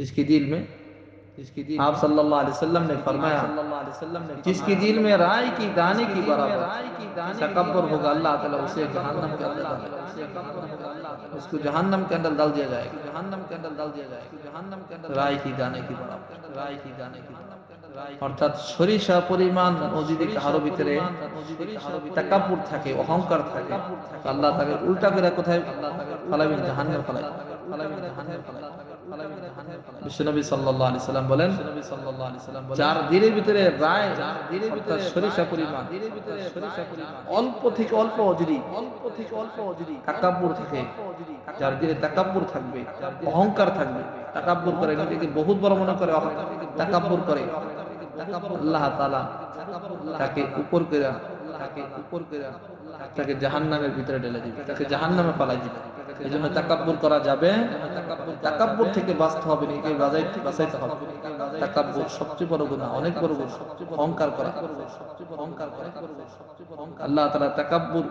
जिसके दिल में जिसकी दिल आप सल्लल्लाहु अलैहि वसल्लम ने फरमाया जिसकी दिल में राय की दाने की बराबर तकब्बुर होगा अल्लाह ताला उसे जहन्नम के अंदर डालेगा उसको जहन्नम के अंदर डाल दिया जाएगा जहन्नम के अंदर डाल दिया जाएगा जहन्नम के अंदर राय की दाने की बराबर राय की दाने की অর্থাৎ সরিষা পরিমাণ যদি কারো ভিতরে তাকাব্বুর থাকে অহংকার থাকে আল্লাহ তাকে উল্টা করে কোথায় ফালাবেন জাহান্নামে ফালাবেন বিশ্বনবী সাল্লাল্লাহু আলাইহি সাল্লাম বলেন যার দিনের ভিতরে রায় যার দিনের ভিতরে সরিষা পরিমাণ অল্প থেকে অল্প যদি অল্প থেকে অল্প যদি তাকাব্বুর থাকে যার দিনে তাকাব্বুর থাকবে অহংকার থাকবে তাকাব্বুর করে নিজেকে বহুত বড় মনে করে তাকাব্বুর করে আল্লাহ তাআলা তাকে উপর করে তাকে উপর করে তাকে জাহান্নামের ভিতরে ঢেলে দিবে তাকে জাহান্নামে পালাই দিবে। এই জন্য তাকাব্বুর করা যাবে তাকাব্বুর থেকে বাঁচতে হবে নিজেকে বাজাইতে বাঁচাইতে হবে। তাকাব্বুর সবচেয়ে বড় গুনাহ অনেক বড় গুনাহ অহংকার করা। অহংকার করা। আল্লাহ তাআলা তাকাব্বুর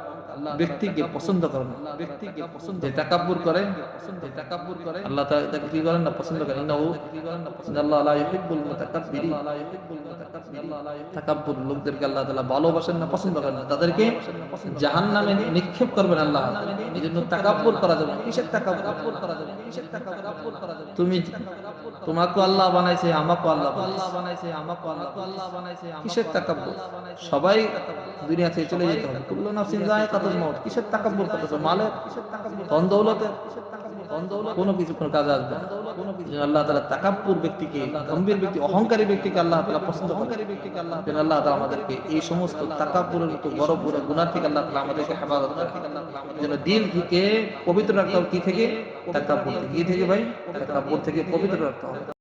ব্যক্তিকে পছন্দ করেন। না ব্যক্তিকে পছন্দ যে তাকাব্বুর করে যে তাকাব্বুর করে আল্লাহ তাআলা তাকে কি করেন না পছন্দ করেন? ইন্নাহু আল্লাহ লা ইউহিব্বুল মুতাকাব্বিরিন। তাকাব্বুর লোকদেরকে আল্লাহ তাআলা ভালোবাসেন না পছন্দ করেন না। তাদেরকে জাহান্নামে নিক্ষেপ করবেন আল্লাহ। এই জন্য তাকাব্বুর করা যাবে না। কিসের তাকাব্বুর? করা যাবে না? কিসের তাকাব্বুর? করা যাবে তুমি তোমাকে আল্লাহ বানাইছে আমাকে আল্লাহ বানাইছে। আমাকে আল্লাহ বানাইছে কিসের তাকাব্বুর? সবাই দুনিয়া থেকে চলে যেতে হবে। কুল্লু নাফসিন যায়কাতুল মাউত কিসের তাকাব্বুর করতেছো মালের? ধন দৌলতের? কোনো কিছু কোনো কাজে আসবে না। কোনো কিছু আল্লাহ তাআলা তাকাব্বুর ব্যক্তিকে গম্ভীর ব্যক্তি অহংকারী ব্যক্তিকে আল্লাহ পছন্দ অহংকারী ব্যক্তিকে আল্লাহ আমাদেরকে এই সমস্ত তাকাব্বুরের মতো বড় বড় গুনাহ থেকে আল্লাহ আমাদেরকে হেফাজত যেন দিল থেকে পবিত্র রাখতে হবে। কি থেকে? তাকাব্বুর থেকে। কি থেকে ভাই? তাকাব্বুর থেকে পবিত্র রাখতে হবে।